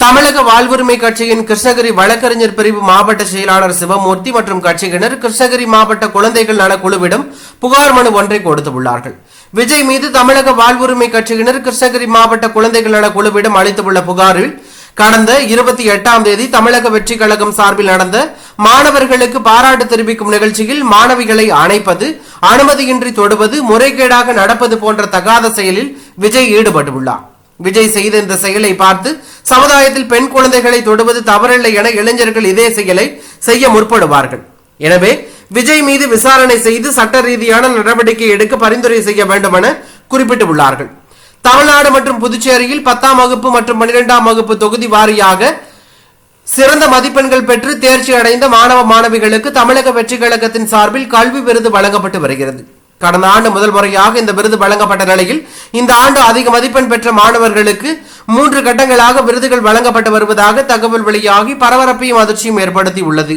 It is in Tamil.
தமிழக வாழ்வுரிமை கட்சியின் கிருஷ்ணகிரி வழக்கறிஞர் பிரிவு மாவட்ட செயலாளர் சிவமூர்த்தி மற்றும் கட்சியினர் கிருஷ்ணகிரி மாவட்ட குழந்தைகள் நலக்குழுவிடம் புகார் மனு ஒன்றை கொடுத்துள்ளார்கள் விஜய் மீது தமிழக வாழ்வுரிமை கட்சியினர் கிருஷ்ணகிரி மாவட்ட குழந்தைகள் நலக்குழுவிடம் அளித்துள்ள புகாரில் கடந்த இருபத்தி எட்டாம் தேதி தமிழக வெற்றி கழகம் சார்பில் நடந்த மாணவர்களுக்கு பாராட்டு தெரிவிக்கும் நிகழ்ச்சியில் மாணவிகளை அணைப்பது அனுமதியின்றி தொடுவது முறைகேடாக நடப்பது போன்ற தகாத செயலில் விஜய் ஈடுபட்டுள்ளார் விஜய் செய்த இந்த செயலை பார்த்து சமுதாயத்தில் பெண் குழந்தைகளை தொடுவது தவறில்லை என இளைஞர்கள் இதே செயலை செய்ய முற்படுவார்கள். எனவே விஜய் மீது விசாரணை செய்து சட்ட ரீதியான நடவடிக்கை எடுக்க பரிந்துரை செய்ய வேண்டும் என குறிப்பிட்டுள்ளார்கள். தமிழ்நாடு மற்றும் புதுச்சேரியில் பத்தாம் வகுப்பு மற்றும் பன்னிரெண்டாம் வகுப்பு தொகுதி வாரியாக சிறந்த மதிப்பெண்கள் பெற்று தேர்ச்சி அடைந்த மாணவ மாணவிகளுக்கு தமிழக வெற்றி கழகத்தின் சார்பில் கல்வி விருது வழங்கப்பட்டு வருகிறது. கடந்த ஆண்டு முதல் முறையாக இந்த விருது வழங்கப்பட்ட நிலையில் இந்த ஆண்டு அதிக மதிப்பெண் பெற்ற மாணவர்களுக்கு மூன்று கட்டங்களாக விருதுகள் வழங்கப்பட்டு வருவதாக தகவல் வெளியாகி பரபரப்பையும் அதிர்ச்சியும் ஏற்படுத்தி உள்ளது